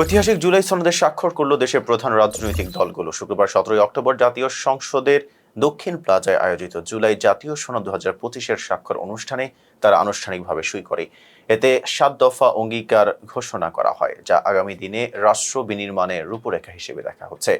ঐতিহাসিক জুলাই সনদে স্বাক্ষর করল দেশের প্রধান রাজনৈতিক দলগুলো। শুক্রবার সতেরোই অক্টোবর জাতীয় সংসদের দক্ষিণ প্লাজায় আয়োজিত জুলাই জাতীয় সনদ দু হাজার পঁচিশের স্বাক্ষর অনুষ্ঠানে তারা আনুষ্ঠানিকভাবে সই করে। এতে সাত দফা অঙ্গীকার ঘোষণা করা হয়, যা আগামী দিনে রাষ্ট্র বিনির্মাণের রূপরেখা হিসেবে দেখা হচ্ছে।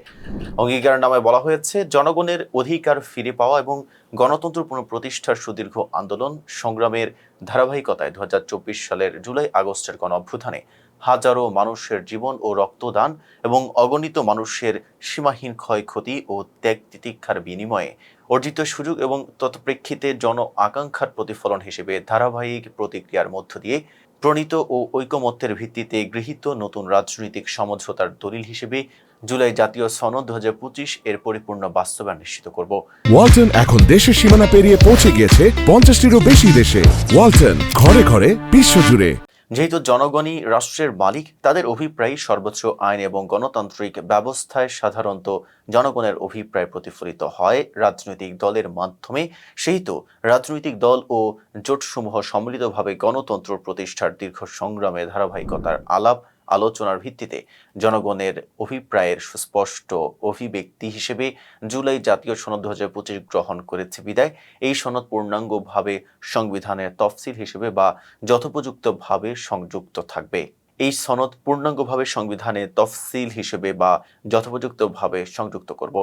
অঙ্গীকার নামে বলা হয়েছে, জনগণের অধিকার ফিরে পাওয়া এবং গণতন্ত্র পুনঃপ্রতিষ্ঠার সুদীর্ঘ আন্দোলন সংগ্রামের ধারাবাহিকতায় দু হাজার চব্বিশ সালের জুলাই আগস্টের গণ অভ্যুত্থানে হাজারো মানুষের জীবন ও রক্তদান এবং অগণিত মানুষের সীমাহীন ক্ষয়ক্ষতি ও ত্যাগ তিতিক্ষার বিনিময়ে অর্জিত সুযোগ এবং তৎপ্রেক্ষিতে জন আকাঙ্ক্ষার প্রতিফলন হিসেবে ধারাবাহিক প্রতিক্রিয়ার মধ্য দিয়ে প্রণীত ও ঐকমত্যের ভিত্তিতে গৃহীত নতুন রাজনৈতিক সমঝোতার দলিল হিসেবে জুলাই জাতীয় সনদ দু হাজার পঁচিশ এর পরিপূর্ণ বাস্তবায়ন নিশ্চিত করব। ওয়ালটন এখন দেশের সীমানা পেরিয়ে পৌঁছে গিয়েছে পঞ্চাশটিরও বেশি দেশে। ওয়ালটন ঘরে ঘরে বিশ্বজুড়ে। যেহেতু জনগণই রাষ্ট্রের মালিক, তাদের অভিপ্রায় সর্বোচ্চ আইন এবং গণতান্ত্রিক ব্যবস্থায় সাধারণত জনগণের অভিপ্রায় প্রতিফলিত হয় রাজনৈতিক দলের মাধ্যমে। সেহেতু রাজনৈতিক দল ও জোটসমূহ সম্মিলিতভাবে গণতন্ত্র প্রতিষ্ঠার দীর্ঘ সংগ্রামে ধারাবাহিকতার আলাপ আলোচনার ভিত্তিতে জনগণের অভিপ্রায়ের সুস্পষ্ট অভিব্যক্তি হিসেবে জুলাই জাতীয় সনদ দু হাজার পঁচিশ গ্রহণ করেছে বিদায়। এই সনদ পূর্ণাঙ্গভাবে সংবিধানের তফসিল হিসেবে বা যথোপযুক্তভাবে সংযুক্ত থাকবে। এই সনদ পূর্ণাঙ্গভাবে সংবিধানে তফসিল হিসেবে বা যথোপযুক্তভাবে সংযুক্ত করব।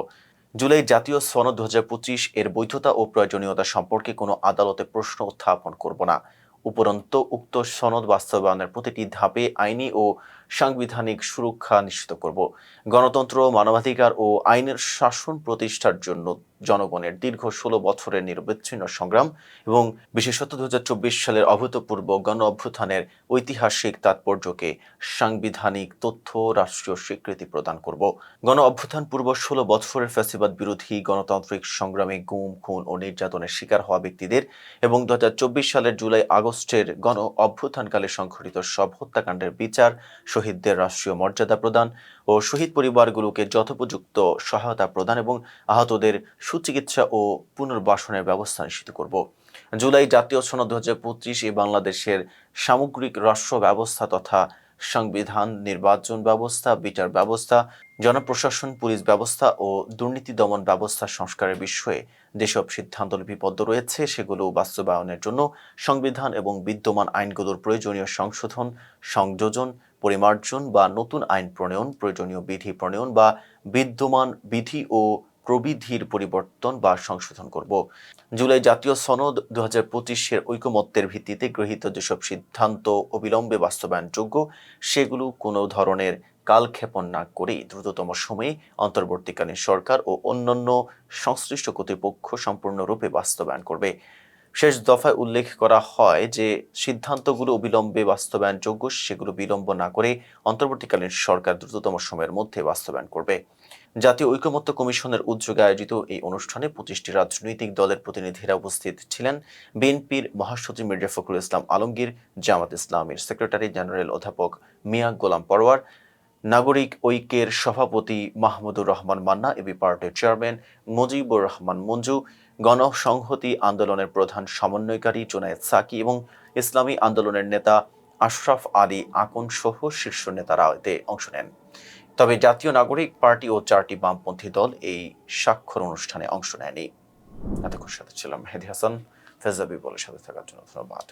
জুলাই জাতীয় সনদ দু হাজার পঁচিশ এর বৈধতা ও প্রয়োজনীয়তা সম্পর্কে কোনো আদালতে প্রশ্ন উত্থাপন করব না। উপরন্ত উক্ত সনদ বাস্তবায়নের প্রতিটি ধাপে আইনি ও সাংবিধানিক সুরক্ষা নিশ্চিত করব। গণতন্ত্র, মানবাধিকার ও আইনের শাসন প্রতিষ্ঠার জন্য জনগণের দীর্ঘ ষোলো বছরের নিরবিচ্ছিন্ন সংগ্রাম এবং বিশেষত দু হাজার চব্বিশ সালের অভূতপূর্ব গণ অভ্যুত্থানের ঐতিহাসিক তাৎপর্যকে সাংবিধানিক তথ্য, রাষ্ট্রীয় স্বীকৃতি প্রদান করব। গণ অভ্যুত্থান পূর্ব ষোলো বছরের ফ্যাসিবাদ বিরোধী গণতান্ত্রিক সংগ্রামে গুম, খুন ও নির্যাতনের শিকার হওয়া ব্যক্তিদের এবং দু হাজার চব্বিশ সালের জুলাই আগস্টের গণ অভ্যুত্থানকালে সংঘটিত সব হত্যাকাণ্ডের বিচার শহীদদের রাষ্ট্রীয় মর্যাদা প্রদান ও শহীদ পরিবারগুলোকে যথোপযুক্ত সহায়তা প্রদান এবং আহতদের সুচিকিৎসা ও পুনর্বাসনের ব্যবস্থা নিশ্চিত করব। জুলাই জাতীয় সনদ দু হাজার পঁচিশ বাংলাদেশের সামগ্রিক রাষ্ট্র ব্যবস্থা তথা সংবিধান, নির্বাচন ব্যবস্থা, বিচার ব্যবস্থা, জনপ্রশাসন, পুলিশ ব্যবস্থা ও দুর্নীতি দমন ব্যবস্থা সংস্কারের বিষয়ে যেসব সিদ্ধান্ত লিপিবদ্ধ রয়েছে সেগুলো বাস্তবায়নের জন্য সংবিধান এবং বিদ্যমান আইনগুলোর প্রয়োজনীয় সংশোধন, সংযোজন, পরিমার্জন বা নতুন আইন প্রণয়ন, প্রয়োজনীয় বিধি প্রণয়ন বা বিদ্যমান বিধি ও প্রবিধির পরিবর্তন বা সংশোধন করব। জুলাই জাতীয় সনদ দু হাজার পঁচিশের ঐকমত্যের ভিত্তিতে গৃহীত যেসব সিদ্ধান্ত অবিলম্বে বাস্তবায়নযোগ্য, সেগুলো কোনো ধরনের কালক্ষেপণ না করে দ্রুততম সময়ে অন্তর্বর্তীকালীন সরকার ও অন্যান্য সংশ্লিষ্ট কর্তৃপক্ষ সম্পূর্ণরূপে বাস্তবায়ন করবে। শেষ দফায় উল্লেখ করা হয় যে সিদ্ধান্তগুলো অবিলম্বে বাস্তবায়নযোগ্য, সেগুলো বিলম্ব না করে অন্তর্বর্তীকালীন সরকার দ্রুততম সময়ের মধ্যে বাস্তবায়ন করবে। জাতীয় ঐকমত্য কমিশনের উদ্যোগে আয়োজিত এই অনুষ্ঠানে পঁচিশটি রাজনৈতিক দলের প্রতিনিধিরা উপস্থিত ছিলেন। বিএনপির মহাসচিব মির্জা ফখরুল ইসলাম আলমগীর, জামাত ইসলামের সেক্রেটারি জেনারেল অধ্যাপক মিয়া গোলাম পরওয়ার নাগরিক ঐক্যের সভাপতি মাহমুদুর রহমান মান্না, এবি পার্টির চেয়ারম্যান মুজিবুর রহমান মঞ্জু গণসংহতি আন্দোলনের প্রধান সমন্বয়কারী জুনায়েদ সাকি এবং ইসলামী আন্দোলনের নেতা আশরাফ আলী আকন সহ শীর্ষ নেতারা এতে অংশ নেন। তবে জাতীয় নাগরিক পার্টি ও চারটি বামপন্থী দল এই স্বাক্ষর অনুষ্ঠানে অংশ নেয়নি। এতক্ষণ সাথে ছিলাম মেহেদি হাসান, ফেজাবি বলে সাথে থাকার জন্য ধন্যবাদ।